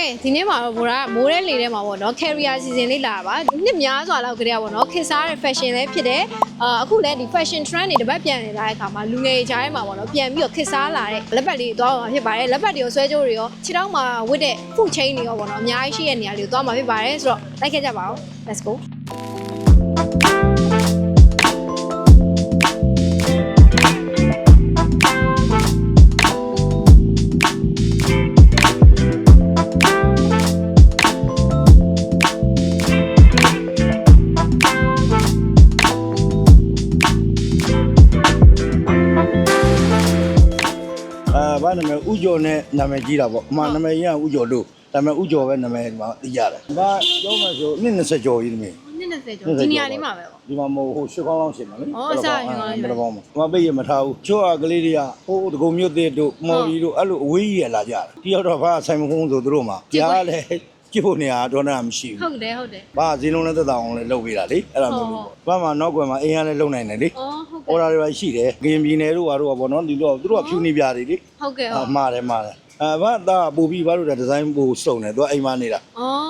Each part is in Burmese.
ကဲဒီနေ့မှာတော့ဘိုးကမိုးတဲ့လေထဲမှာပေါ့နော် carrier season လေးလာတာပါနှစ်များစွာလောက်ကြတဲ့ပေါ့နော်ခေတ်စားတဲ့ fashion လေးဖြစ်တယ်အာအခုလည်းဒီ fashion trend တွေတပတ်ပြန်နေလာတဲ့အခါမှာလူငယ်ကြားထဲမှာပေါ့နော်ပြန်ပြီးတော့ခေတ်စားလာတဲ့လက်ပတ်လေးသွားမှာဖြစ်ပါတယ်လက်ပတ်တွေကိုဆွဲကြိုးတွေရောခြေထောက်မှာဝတ်တဲ့ foot chain တွေရောပေါ့နော်အများကြီးရှိတဲ့နေရာလေးကိုသွားမှာဖြစ်ပါတယ်ဆိုတော့လိုက်ခဲ့ကြပါဦး let's go ဥကျော်နဲ့နာမည်ကြီးတာပေါ့အမှနာမည်ကြီးကဥကျော်တို့ဒါပေမဲ့ဥကျော်ပဲနာမည်ဒီမှာသိရတယ်ဘာပြောမှဆိုနှစ်20ကျော်ကြီးတမင်းနှစ်20ကျော်ဒီနေရာလေးမှာပဲပေါ့ဒီမှာမဟုတ်ဟိုရှစ်ကောင်းလောက်ရှင်တယ်လေဩအစရွှေကောင်းလောက်ရှင်ဘယ်တော့မှမပိတ်ရမထားဘူးချို့ကကလေးတွေကဟိုတကုံမြို့သေးတို့မော်လီတို့အဲ့လိုအဝေးကြီးရလာကြတယ်တယောက်တော့ဘာဆိုင်မကုန်းဆိုသူတို့မှာကြားလဲ ကြည့်ဖို့နေရာတော့နာမရှိဘူးဟုတ်တယ်ဟုတ်တယ်ဘာဈေးလုံးနဲ့သက်သာအောင်လဲလုပ်ပေးတာလေအဲ့ဒါမျိုးလေးပေါ့ဘာမှနောက်ကွယ်မှာအင်းရလဲလုံနိုင်တယ်လေဩဟုတ်ကဲ့အော်ဒါတွေပါရှိတယ်ကရင်ပြည်နယ်တို့ဘာတို့ကပေါ့နော်ဒီတော့သူတို့ကဖြူနေပြတွေလေဟုတ်ကဲ့ဟုအတ်မှားတယ်မှားတယ်အဲဘာသာပူပြီးဘာလို့လဲဒီဇိုင်းပူစုံတယ်သူကအိမ်မနေတာဩ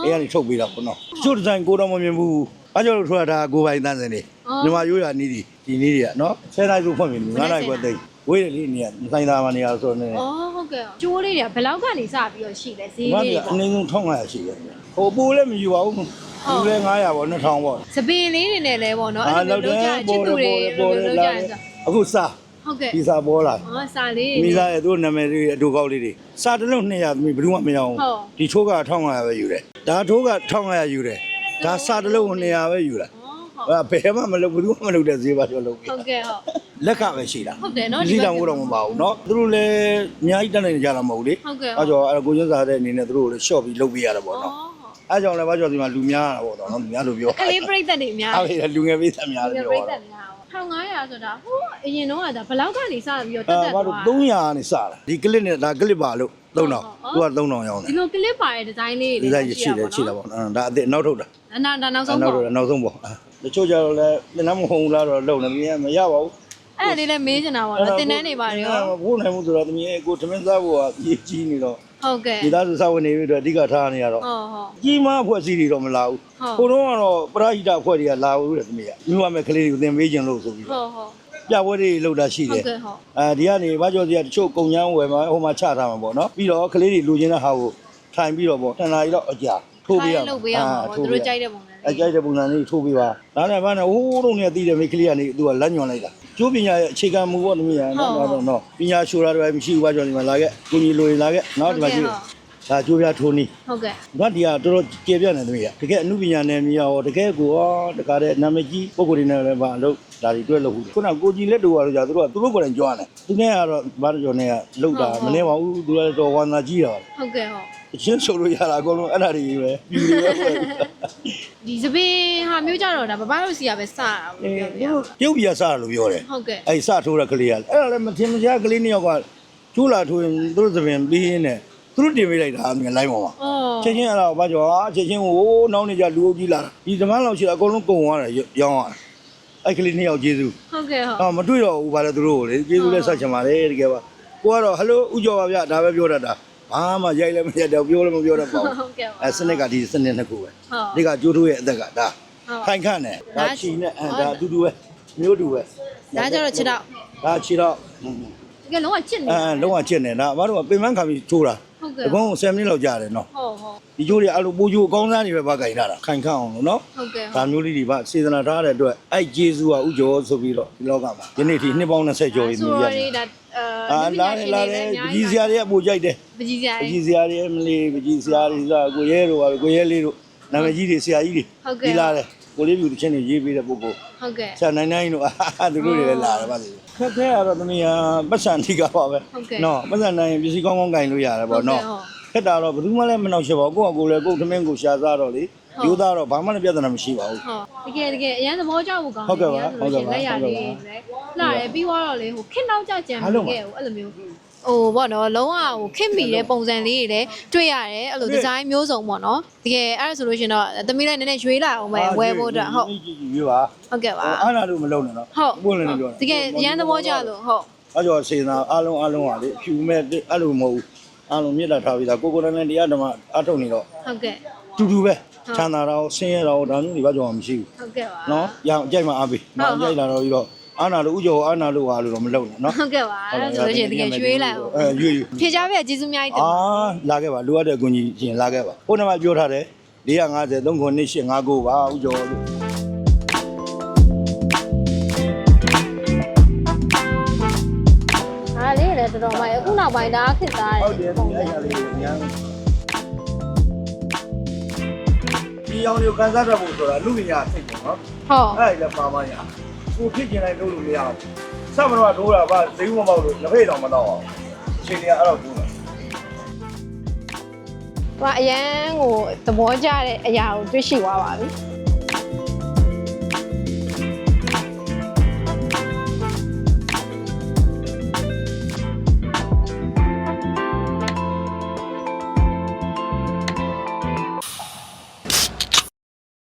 အိမ်ကနေထုတ်ပေးတာပေါ့နော်တချို့ဒီဇိုင်းကိုတော့မမြင်ဘူးအားကြောင့်လို့ထွက်တာကိုပိုင်တန်းစင်နေညီမရိုးရနီးဒီဒီနီးတွေကနော်ဆယ်နိုင်ဆိုဖွင့်ပြီ9နိုင်ခွဲသိဝေးတယ်လေနေရဆိုင်သားမနေရဆိုနေဩ ဟုတ်ကဲ့ကျိုးလေးတွေကဘယ်လောက်ကနေစပြီးတော့ရှိလဲဈေးဘာလေးလဲအနည်းဆုံး1500ရှိတယ်ဟိုပူလည်းမယူပါဘူးဘူးလည်း900ပေါ့2000ပေါ့စပင်လေးတွေနဲ့လဲပေါ့နော်အဲ့လိုမျိုးလုံးကြချစ်သူတွေလိုမျိုးလုံးကြဆိုအခုစားဟုတ်ကဲ့ဒီစားပေါ်လာဩစာလေးမိသားရဲ့သူ့နာမည်တွေအတူကောက်လေးတွေစားတစ်လုံး200သမီးဘယ်သူမှမရအောင်ဒီချိုးက1500ပဲယူတယ်ဒါထိုးက1500ယူတယ်ဒါစားတစ်လုံး200ပဲယူတာဩဟုတ် အဲဘယ်မှမလုပ်ဘူးမှမလုပ်တဲ့ဈေးပါပြောလုပ်ပြီ ဟုတ်ကဲ့ဟုတ် လက်ကပဲရှိတာ ဟုတ်တယ်နော် ဒီတောင်ကိုတော့မပါဘူးเนาะသူတို့လည်းအများကြီးတက်နိုင်ကြတာမဟုတ်လေ ဟုတ်ကဲ့ အဲကြောအဲ့ကိုကျန်းစားတဲ့အနေနဲ့သူတို့လည်း short ပြီးလုပ်ပေးရတာပေါ့ ဩ เนาะ ဟုတ် အဲကြောင့်လည်းဘာကြောင့်ဒီမှာလူများရတာပေါ့တော့เนาะလူများလို့ပြော ကလေးပြိတ္တတွေများ အဲ့ဒါလူငယ်ပေးသက်များ တယ် လို့ ပြိ ပြော တ္တ တာ များ1500ဆိုတာဟိုအရင်တော့ကဒါဘယ်လောက်ကနေစပြီးတော့တက် အဲ တက် ဘာ သွား လို့300နဲ့စတာဒီကလစ်နဲ့ဒါကလစ်ပါလို့3000သူက3000ရောင်းတ ဒီ ယ် လိုကလစ်ပါတဲ့ဒီဇိုင်းလေး ဒီစားရရှိတယ်ရှိတာပေါ့နော်ဒါအစ်နောက်ထုတ်တာ နာဒါနောက်ဆုံး နောက် ပေါ့ ထုတ်တာနောက်ဆုံးပေါ့တချို့ကြတော့လည်းတင်နှမဟုံလားတော့လုံနေမြင်မရပါဘူး အဲ့ဒါလေးလည်းမေးချင်တာပေါ့နော်တင်တန်းနေပါရောဘိုးနိုင်မှုဆိုတော့တမီးကိုသမင်းစားဖို့ကကြီးကြီးနေတော့ဟုတ်ကဲ့ဒီသားစုစားဝင်နေပြီးတော့အဓိကထားနေရတော့ဟုတ်ဟုတ်ကြီးမားအဖွဲ့အစည်းတွေတော့မလာဘူးဟုတ်ကိုတော့ကတော့ပရဟိတအဖွဲ့တွေကလာဘူးတဲ့တမီးကမြို့ရမဲ့ကလေးတွေကိုသင်ပေးခြင်းလို့ဆိုပြီးဟုတော့တ်ဟုတ်ပြပွဲတွေလုပ်တာရှိဟုတယ်တ်ကဲ့ဟုတ်အဲဒီကနေဘာကြောစီကတချို့ကုံချမ်းဝယ်မှာဟိုမှာချထားမှာပေါ့နော်ပြီးတော့ကလေးတွေလူချင်းတဲ့ဟာကိုထိုင်ပြီးတော့ပေါ့တန်လာရီတော့အကြာထိုးပေးရခိုင်းလုပ်ပေးရမှာပေါ့သူတို့ကြိုက်တဲ့ပုံစံအကြိုက်တဲ့ပုံစံလေးထိုးပေးပါဒါနဲ့ဘာနဲ့ဟိုးတော့နေတည်တယ်မိတ်ကလေးကနေသူကလက်ညွန်လိုက်တာ ကျိုးပညာရဲ့အခြေခံမူပေါ့တမီးရနော်တော့တော့ပညာရှိုးတာတွေမရှိဘူးဘာကြောင့်ဒီမှာလာခဲ့ကိုကြီးလိုရင်လာခဲ့နော်ဒီမှာကြည့်ဒါကျိုးပြထိုးနီးဟုတ်ကဲ့ငါဒီကတော်တော်ကျေပြတ်နေတမီးရတကယ်အမှုပညာနယ်မြေရောတကယ်ကိုရောတကားတဲ့နာမည်ကြီးပုံကိုယ်တွေနဲ့လည်းဘာလို့ ဒါတွေတွဲလို့ခုခုနကိုကြီးလက်တူကတော့ကြာသူတို့ကသူတို့ကိုယ်တိုင်ကြွားတယ်သူနဲ့ကတော့ဘာလို့ကြော်နေကလောက်တာမနေပါဘူးသူလည်းတော်ဝါနာကြီးတာပါဟုတ်ကဲ့ဟုတ်အချင်းဆိုလို့ရတာအကုန်လုံးအဲ့ဒါတွေပဲပြူတွေပဲဖွဲ့ဒီစပင်ဟာမျိုးကြတော့ဒါဘဘတို့စီကပဲစတာလို့အဲပြောပြရပြုတ်ပြရစားလို့ပြောတယ်ဟုတ်ကဲ့အဲ့စထိုးတဲ့ကလေးကအဲ့ဒါလည်းမထင်မရှားကလေးနှစ်ယောက်ကကျိုးလာထိုးရင်သူတို့သပင်ပြီးရင်းနဲ့သူတို့တင်ပေးလိုက်တာအမြင်လိုက်ပါပါအော်ချက်ချင်းအဲ့ဒါဘာကြောဟာချက်ချင်းဟိုနောက်နေကြလူအုပ်ကြီးလာတာဒီသမားလောက်ရှိတာအကုန်လုံးကုန်သွားတယ်ရောင်းရတာ အဲ့ကလေးနှစ်ယောက်ကျေးဇူးဟုတ်ကဲ့ဟုတ်အော်မတွေ့တော့ဘူးဗါလဲသူတို့ကိုလေကျေးဇူးလည်းဆက်ချင်ပါလေတကယ်ပါကိုကတော့ဟယ်လိုဥကျော်ပါဗျဒါပဲပြောတတ်တာဘာမှရိုက်လည်းမရက်တော့ပြောလည်းမပြောတတ်ပါဘူးဟုတ်ကဲ့ပါအဲစနစ်ကဒီစနစ်နှစ်ခုပဲဟုတ်ဒီကကျိုးထိုးရဲ့အသက်ကဒါဟုတ်ခိုင်ခန့်နဲ့ဒါဒါချီနဲ့အဲဒါအတူတူပဲမျိုးတူပဲဒါကြတော့ချစ်တော့ဒါချီတော့တကယ်လုံးဝချစ်နေအဲလုံးဝချစ်နေတာအမတို့ကပင်မခါပြီးထိုးတာ ဟုတ်အကဲ့ကုန်10မိနစ်လောက်ကြာတယ်နော်ဟုတ်ဟုတ်ဒီကျိုးတွေအဲ့လိုပိုးကျိုးအကောင်းစားတွေပဲပါကြိုင်ထားတာခိုင်ခန့်အောင်လို့နော်ဟုတ်ကဲ့ဒါမျိုးလေးတွေပါစေတနာထားတဲ့အတွက်အဲ့ဂျေဇူးကဥကျော်ဆိုပြီးတော့ဒီလောကမှာဒီနေ့ထိနှစ်ပေါင်း20ကျော်ပြီမြည်ရဆိုတယ်တော့ဒါအဲအာလာတယ်လာတယ်ပကြီးစရာတွေကပိုကြိုက်တယ်ပကြီးစရာပကြီးစရာတွေမလေးပကြီးစရာတွေဆိုကိုရဲတို့ပါကိုရဲလေးတို့နာမည်ကြီးတွေဆရာကြီးတွေဒီလာတယ် ကိုလေးပြူတချင်းတွေရေးပေးတဲ့ပုဂ္ဂိုလ်ဟုတ်ကဲ့ ဆရာနိုင်နိုင်တို့အာသူတို့တွေလည်းလာတယ်ပါလေခက်ခဲရတော့တမီးဟာပတ်စံထိကပါပဲနော်ပတ်စံနိုင်ပစ္စည်းကောင်းကောင်းကင်လို့ရတယ်ပေါ့နော်ခက်တာတော့ဘယ်သူမှလည်းမနှောက်ရှက်ပါဘူးကိုယ့်အကိုလည်းကိုယ်ထမင်းကိုရှာစားတော့လေယူသားတော့ဘာမှလည်းပြဿနာမရှိပါဘူး ဟုတ်တကယ်တကယ်အရန်သဘောကျဖို့ကောင်းဟုတ်ကဲ့ပါဟုတ်ကဲ့ပါလက်ရလေးလည်းလာတယ်ပြီးသွားတော့လေဟိုခင်းနောက်ကြကြံအားလုံးပါခဲ့ဟိုအဲ့လိုမျိုး ဟိုပေါ့နော်လုံးဝဟိုခင့်မိတဲ့ပုံစံလေးတွေလည်းတွေ့ရတယ်အဲ့လိုဒီဇိုင်းမျိုးစုံပေါ့နော်တကယ်အဲ့ဒါဆိုလို့ရှင်တော့သမီးလည်းနည်းနည်းရွေးလာအောင်ပဲဝယ်ဖို့အတွက်ဟုတ်ရွေးပါဟုတ်ကဲ့ပါအားနာလို့မလုံးနဲ့နော်ဟုတ်ပွင့်လည်းပြောတကယ်အရန်သဘောကျလို့ဟုတ်အဲ့ကြောစေနာအားလုံးအားလုံးပါလေဖြူမဲ့အဲ့လိုမဟုတ်ဘူးအားလုံးမြစ်တာထားပြီးသားကိုကိုယ်တိုင်လည်းတရားဓမ္မအထုတ်နေတော့ဟုတ်ကဲ့တူတူပဲဟုတ်ချမ်းသာတော့ဆင်းရဲတော့ဒါမျိုးတွေဘာကြောင့်မှမရှိဘူးဟုတ်ကဲ့ပါနော်ရအောင်ကြိုက်မှအားပေးနော်ဟုတ်ကြိုက်လာတော့ပြီးတော့ အာနာလို့ဥကျော်အာနာလို့ဟာလို့တော့မလုပ်နဲ့နော်ဟုတ်ကဲ့ပါအဲ့ဒါဆိုလို့ရှိရင်တကယ်ရွှေးလိုက်အောင်အဲရွေးရွေးဖြေချပေးရကျေးဇူးအများကြီးတင်အာပါလာခဲ့ပါလိုအပ်တဲ့အကူကြီးရှင်လာခဲ့ပါခုနကပြောထားတယ်450 3989ပါဥကျော်လို့အားလေးလည်းတော်တော်မိုက်အခုနောက်ပိုင်းဒါခစ်သားဟုတ်တယ်ဒီအဲ့ရလေးကိုညာဒီအောင်ကိုကန်စားတတ်ဖို့ဆိုတာလူပညာစိတ်ပေါ့နော်ဟုတ်အဲ့ဒါလည်းပါမရ ကိုဖြစ်ကျင်လိုက်လို့လို့မရဘူးစမတော့ဒိုးတာပါသိဘူးမပေါ့လို့လက်ဖေးတော်မတော့အောင်အချိန်ကြီးအဲ့တော့ဒိုးတာဟိုအရန်ကိုသဘောကျတဲ့အရာကိုတွေ့ရှိသွားပါပြီ